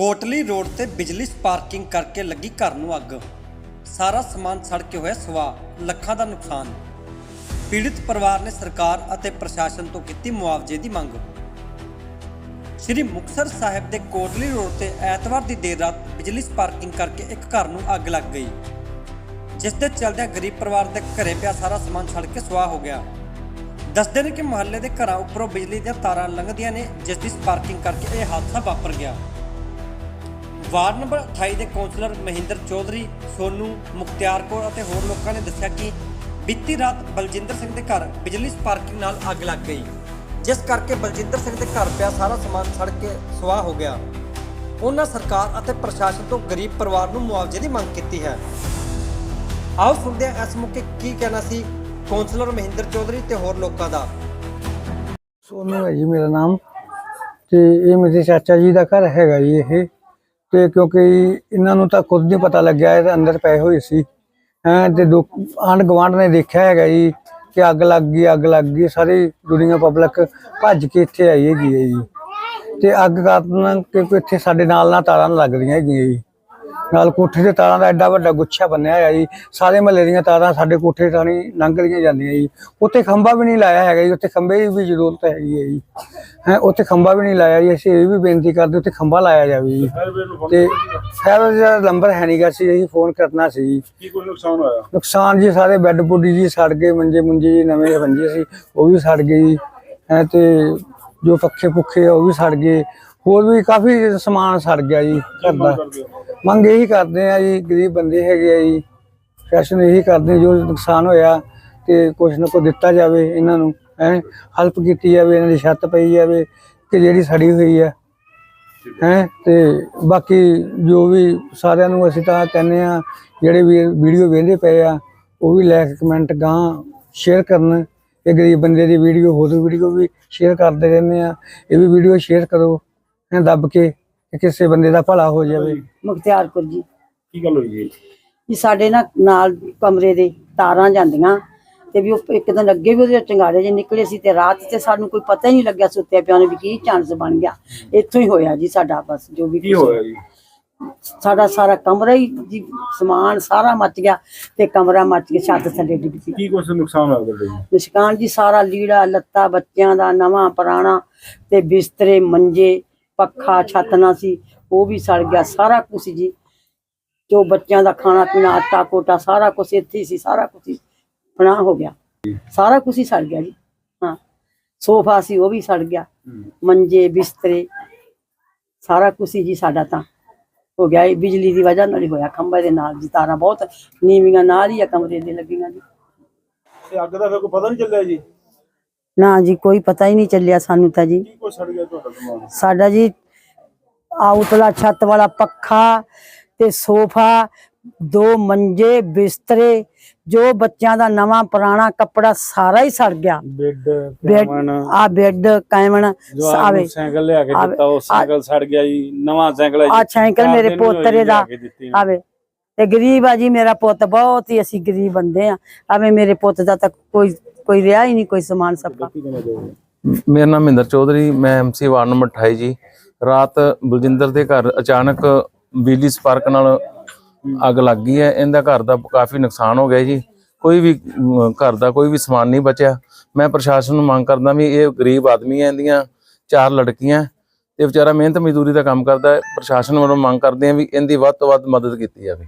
Kotli road ਤੇ ਬਿਜਲੀ sparking ਕਰਕੇ ਲੱਗੀ ਘਰ ਨੂੰ ਅੱਗ। ਸਾਰਾ ਸਮਾਨ ਸੜ ਕੇ ਹੋਇਆ ਸਵਾ ਲੱਖਾਂ ਦਾ ਨੁਕਸਾਨ। ਪੀੜਿਤ ਪਰਿਵਾਰ ਨੇ ਸਰਕਾਰ ਅਤੇ ਪ੍ਰਸ਼ਾਸਨ ਤੋਂ ਕੀਤੀ ਮੁਆਵਜ਼ੇ ਦੀ ਮੰਗ। ਸ੍ਰੀ ਮੁਕਤਸਰ ਸਾਹਿਬ ਦੇ ਕੋਟਲੀ ਰੋਡ ਤੇ ਐਤਵਾਰ ਦੀ ਦੇਰ ਰਾਤ ਬਿਜਲੀ ਸਪਾਰਕਿੰਗ ਕਰਕੇ ਇੱਕ ਘਰ ਨੂੰ ਅੱਗ ਲੱਗ ਗਈ। ਜਿਸ ਦੇ ਚਲਦਿਆਂ ਗਰੀਬ ਪਰਿਵਾਰ ਦੇ ਘਰੇ ਪਿਆ ਸਾਰਾ ਸਮਾਨ ਸੜ ਕੇ ਸੁਆਹ ਹੋ ਗਿਆ। ਦੱਸਦੇ ਨੇ ਕਿ ਮੁਹੱਲੇ ਦੇ ਘਰਾਂ ਉੱਪਰੋਂ ਬਿਜਲੀ ਦੀਆਂ ਤਾਰਾਂ ਲੰਘਦੀਆਂ ਨੇ, ਜਿਸ ਦੀ ਸਪਾਰਕਿੰਗ ਕਰਕੇ ਇਹ ਹਾਦਸਾ ਵਾਪਰ ਗਿਆ। ਵਾਰਡ ਨੰਬਰ 28 ਦੇ ਕੌਂਸਲਰ ਮਹਿੰਦਰ ਚੌਧਰੀ, ਸੋਨੂ ਮੁਖਤਿਆਰ ਕੌਰ ਅਤੇ ਹੋਰ ਲੋਕਾਂ ਨੇ ਦੱਸਿਆ ਕਿ ਬੀਤੀ ਰਾਤ ਬਲਜਿੰਦਰ ਸਿੰਘ ਦੇ ਘਰ ਬਿਜਲੀ ਸਪਾਰਕਿੰਗ ਨਾਲ ਅੱਗ ਲੱਗ ਗਈ। ਜਿਸ ਕਰਕੇ ਬਲਜਿੰਦਰ ਸਿੰਘ ਦੇ ਘਰ ਪਿਆ ਸਾਰਾ ਸਮਾਨ ਸੜ ਕੇ ਸੁਆਹ ਹੋ ਗਿਆ। ਉਹਨਾਂ ਸਰਕਾਰ ਅਤੇ ਪ੍ਰਸ਼ਾਸਨ ਤੋਂ ਗਰੀਬ ਪਰਿਵਾਰ ਨੂੰ ਮੁਆਵਜ਼ੇ ਦੀ ਮੰਗ ਕੀਤੀ ਹੈ। ਆਓ ਸੁਣਦੇ ਹਾਂ ਇਸ ਮੌਕੇ ਕੀ ਕਹਿਣਾ ਸੀ ਕੌਂਸਲਰ ਮਹਿੰਦਰ ਚੌਧਰੀ ਤੇ ਹੋਰ ਲੋਕਾਂ ਦਾ। ਸੋਨੂ ਹੈ ਜੀ ਮੇਰਾ ਨਾਮ ਤੇ ਇਹ ਮੇਰੇ ਚਾਚਾ ਜੀ ਦਾ ਘਰ ਹੈਗਾ ਜੀ ਇਹ। ਤੇ ਕਿਉਂਕਿ ਇਹਨਾਂ ਨੂੰ ਤਾਂ ਖੁਦ ਨਹੀਂ ਪਤਾ ਲੱਗਿਆ, ਇਹ ਅੰਦਰ ਪਏ ਹੋਏ ਸੀ। ਹੈਂ, ਤੇ ਆਂਢ ਗਵਾਂਡ ਨੇ ਦੇਖਿਆ ਹੈਗਾ ਜੀ ਕਿ ਅੱਗ ਲੱਗ ਗਈ, ਅੱਗ ਲੱਗ ਗਈ, ਸਾਰੀ ਦੁਨੀਆ ਪਬਲਿਕ ਭੱਜ ਕੇ ਇੱਥੇ ਆਈ ਹੈਗੀ ਹੈ ਜੀ। ਤੇ ਅੱਗ ਕਾਰਨ ਕਿਉਂਕਿ ਇੱਥੇ ਸਾਡੇ ਨਾਲ ਨਾਲ ਤਾਰਾਂ ਲੱਗਦੀਆਂ ਹੈਗੀਆਂ ਜੀ। ਨਾਲ ਕੋਠੇ ਦੇ ਤਾਰਾਂ ਦਾ ਐਡਾ ਵੱਡਾ ਗੁੱਛਾ ਬੰਨਿਆ ਹੋਇਆ ਜੀ। ਸਾਰੇ ਮਹੱਲੇ ਦੀਆਂ ਤਾਰਾਂ ਸਾਡੇ ਕੋਠੇ ਤਾਣੀ ਲੰਘਦੀਆਂ ਜਾਂਦੀਆਂ ਜੀ। ਉੱਥੇ ਖੰਭਾ ਵੀ ਨਹੀਂ ਲਾਇਆ ਹੈਗਾ ਜੀ। ਉੱਥੇ ਖੰਭੇ ਦੀ ਵੀ ਜ਼ਰੂਰਤ ਹੈਗੀ ਹੈ ਜੀ। ਹੈ ਉੱਥੇ ਖੰਭਾ ਵੀ ਨਹੀਂ ਲਾਇਆ ਜੀ। ਅਸੀਂ ਇਹ ਵੀ ਬੇਨਤੀ ਕਰਦੇ ਉੱਥੇ ਖੰਭਾ ਲਾਇਆ ਜਾਵੇ ਜੀ। ਤੇ ਫਾਇਰ ਦਾ ਨੰਬਰ ਹੈ ਨਹੀਂਗਾ ਸੀ ਅਸੀਂ ਫੋਨ ਕਰਨਾ ਸੀ ਜੀ। ਕੀ ਕੋਈ ਨੁਕਸਾਨ ਹੋਇਆ? ਨੁਕਸਾਨ ਜੀ ਸਾਰੇ ਬੈੱਡ ਬੁੱਡੀ ਜੀ ਸੜ ਗਏ ਮੰਜੇ ਮੁੰਜੇ ਜੀ ਨਵੇਂ ਬੰਜੇ ਸੀ ਉਹ ਵੀ ਸੜ ਗਏ ਜੀ। ਹੈ ਤੇ ਜੋ ਪੱਖੇ ਪੁੱਖੇ ਉਹ ਵੀ ਸੜ ਗਏ। ਹੋਰ ਵੀ ਕਾਫੀ ਸਮਾਨ ਸੜ ਗਿਆ ਜੀ ਘਰ ਦਾ। ਮੰਗ ਇਹੀ ਕਰਦੇ ਆ ਜੀ ਗਰੀਬ ਬੰਦੇ ਹੈਗੇ ਆ ਜੀ। ਫੈਸ਼ਨ ਇਹੀ ਕਰਦੇ ਜੋ ਨੁਕਸਾਨ ਹੋਇਆ ਤੇ ਕੁਛ ਨਾ ਕੁਛ ਦਿੱਤਾ ਜਾਵੇ ਇਹਨਾਂ ਨੂੰ ਹੈ। ਹੈਲਪ ਕੀਤੀ ਜਾਵੇ ਇਹਨਾਂ ਦੀ ਛੱਤ ਪਈ ਜਾਵੇ ਕਿ ਜਿਹੜੀ ਸੜੀ ਹੋਈ ਹੈ ਹੈ। ਤੇ ਬਾਕੀ ਜੋ ਵੀ ਸਾਰਿਆਂ ਨੂੰ ਅਸੀਂ ਤਾਂ ਕਹਿੰਦੇ ਆ ਜਿਹੜੇ ਵੀ ਵੀਡੀਓ ਵੇਖਦੇ ਪਏ ਆ ਉਹ ਵੀ ਲਾਇਕ ਕਮੈਂਟ ਗਾਂ ਸ਼ੇਅਰ ਕਰਨ। ਇਹ ਗਰੀਬ ਬੰਦੇ ਦੀ ਵੀਡੀਓ ਹੋਰ ਵੀਡੀਓ ਵੀ ਸ਼ੇਅਰ ਕਰਦੇ ਰਹਿੰਦੇ ਆ। ਇਹ ਵੀ ਵੀਡੀਓ ਸ਼ੇਅਰ ਕਰੋ। ਐਂ ਦੱਬ ਕੇ ਕਿ ਕਿਸੇ ਬੰਦੇ ਦਾ ਭਲਾ ਹੋ ਜਾਵੇ। ਮੁਖਤਿਆਰਪੁਰ ਜੀ। ਕੀ ਗੱਲ ਹੋਈ ਜੀ? ਜੀ ਸਾਡੇ ਨਾ ਨਾਲ ਕਮਰੇ ਦੇ ਤਾਰਾਂ ਜਾਂਦੀਆਂ ਤੇ ਵੀ ਉਹ ਇੱਕ ਦਿਨ ਅੱਗੇ ਵੀ ਉਹਦੇ ਚੰਗਾੜੇ ਜੇ ਨਿਕਲੇ ਸੀ ਤੇ ਰਾਤ ਤੇ ਸਾਨੂੰ ਕੋਈ ਪਤਾ ਹੀ ਨਹੀਂ ਲੱਗਿਆ ਸੁੱਤੇ ਪਿਆ ਨੂੰ ਵੀ ਕੀ ਚਾਂਸ ਬਣ ਗਿਆ। ਇੱਥੋਂ ਹੀ ਹੋਇਆ ਜੀ ਸਾਡਾ ਬਸ ਜੋ ਵੀ ਕੀ ਹੋਇਆ ਜੀ? ਸਾਡਾ ਸਾਰਾ ਕਮਰਾ ਹੀ ਜੀ ਸਮਾਨ ਸਾਰਾ ਮੱਚ ਗਿਆ ਤੇ ਕਮਰਾ ਮੱਚ ਕੇ ਛੱਤ ਥੱਲੇ ਡਿੱਗ ਪਈ। ਕੀ ਕੁਛ ਨੁਕਸਾਨ ਹੋਇਆ ਤੁਹਾਡੇ ਜੀ? ਨਿਸ਼ਕਾਨ ਜੀ ਸਾਰਾ ਲੀੜਾ ਲੱਤਾ ਬੱਚਿਆਂ ਦਾ ਨਵਾਂ ਪੁਰਾਣਾ ਤੇ ਬਿਸਤਰੇ ਮੰਜੇ ਪੱਖਾ ਛੱਤ ਨਾ ਸੀ ਉਹ ਵੀ ਸੜ ਗਿਆ ਸਾਰਾ ਕੁਝ ਜੀ। ਜੋ ਬੱਚਿਆਂ ਦਾ ਖਾਣਾ ਪੀਣਾ ਆਟਾ ਕੋਟਾ ਸਾਰਾ ਕੁਝ ਇੱਥੇ ਸੀ ਸਾਰਾ ਕੁਝ ਬਣਾ ਹੋ ਗਿਆ। ਸਾਰਾ ਕੁਝ ਹੀ ਸੜ ਗਿਆ ਜੀ ਹਾਂ। ਸੋਫਾ ਸੀ ਉਹ ਵੀ ਸੜ ਗਿਆ। ਮੰਜੇ ਬਿਸਤਰੇ ਸਾਰਾ ਕੁਝ ਹੀ ਜੀ ਸਾਡਾ ਤਾਂ ਹੋ ਗਿਆ। ਇਹ ਬਿਜਲੀ ਦੀ ਵਜ੍ਹਾ ਨਾਲ ਹੀ ਹੋਇਆ ਖੰਭੇ ਦੇ ਨਾਲ ਜੀ ਤਾਰਾਂ ਬਹੁਤ ਨੀਵੀਆਂ ਨਾਲ ਹੀ ਆ ਕਮਰੇ ਦੇ ਲੱਗੀਆਂ ਜੀ। ਤੇ ਅੱਗ ਦਾ ਫਿਰ ਕੋਈ ਪਤਾ ਨਹੀਂ ਚੱਲਿਆ ਜੀ? ਨਾ ਜੀ ਕੋਈ ਪਤਾ ਹੀ ਨਹੀਂ ਚੱਲਿਆ ਸਾਨੂੰ ਤਾਂ ਜੀ। ਕੀ ਕੁਛ ਸੜ ਗਿਆ ਤੁਹਾਡਾ ਸਮਾਨ ਸਾਡਾ ਜੀ ਆਉਟਲਾ ਛੱਤ ਵਾਲਾ ਪੱਖਾ ਤੇ ਸੋਫਾ ਦੋ ਮੰਜੇ ਬਿਸਤਰੇ ਜੋ ਬੱਚਿਆਂ ਦਾ ਨਵਾਂ ਪੁਰਾਣਾ ਕੱਪੜਾ ਸਾਰਾ ਹੀ ਸੜ ਗਿਆ। ਬੈੱਡ ਬੈੱਡ ਆ ਬੈੱਡ ਕਾਇਮਣ ਜਵਾਨ ਆਵੇ। ਨੂੰ ਸਾਈਕਲ ਲਿਆ ਕੇ ਦਿੱਤਾ ਉਹ ਸਾਈਕਲ ਸੜ ਗਿਆ ਜੀ ਨਵਾਂ ਸਾਈਕਲ ਆ ਸਾਈਕਲ ਮੇਰੇ ਪੋਤਰੇ ਦਾ। ਆਵੇ। ਤੇ ਗਰੀਬ ਆ ਜੀ ਮੇਰਾ ਪੁੱਤ ਬਹੁਤ ਹੀ ਅਸੀਂ ਗਰੀਬ ਬੰਦੇ ਆ। ਆਵੇ ਮੇਰੇ ਪੁੱਤ ਦਾ ਤਾਂ ਕੋਈ ਕੋਈ ਰਿਹਾ ਹੀ ਨਹੀਂ ਕੋਈ ਸਮਾਨ ਸੱਪਾ ਮੇਰਾ ਨਾਮ ਮਹਿੰਦਰ ਚੌਧਰੀ ਮੈਂ ਐਮਸੀ ਵਾਰਡ ਨੰਬਰ 28 ਜੀ। ਰਾਤ ਬਲਜਿੰਦਰ ਦੇ ਘਰ ਅਚਾਨਕ ਬਿਜਲੀ ਸਪਾਰਕ ਨਾਲ ਅੱਗ ਲੱਗ ਗਈ ਹੈ। ਇਹਦਾ ਘਰ ਦਾ ਕਾਫੀ ਨੁਕਸਾਨ ਹੋ ਗਿਆ ਜੀ। ਕੋਈ ਵੀ ਘਰ ਦਾ ਕੋਈ ਵੀ ਸਮਾਨ ਨਹੀਂ ਬਚਿਆ। ਮੈਂ ਪ੍ਰਸ਼ਾਸਨ ਨੂੰ ਮੰਗ ਕਰਦਾ ਵੀ ਇਹ ਗਰੀਬ ਆਦਮੀ ਹੈ ਇਹਦੀਆਂ ਚਾਰ ਲੜਕੀਆਂ। ਤੇ ਵਿਚਾਰਾ ਮਿਹਨਤ ਮਜ਼ਦੂਰੀ ਦਾ ਕੰਮ ਕਰਦਾ ਹੈ। ਪ੍ਰਸ਼ਾਸਨ ਵੱਲੋਂ ਮੰਗ ਕਰਦੇ ਆ ਵੀ ਇਹਦੀ ਵੱਧ ਤੋਂ ਵੱਧ ਮਦਦ ਕੀਤੀ ਜਾਵੇ।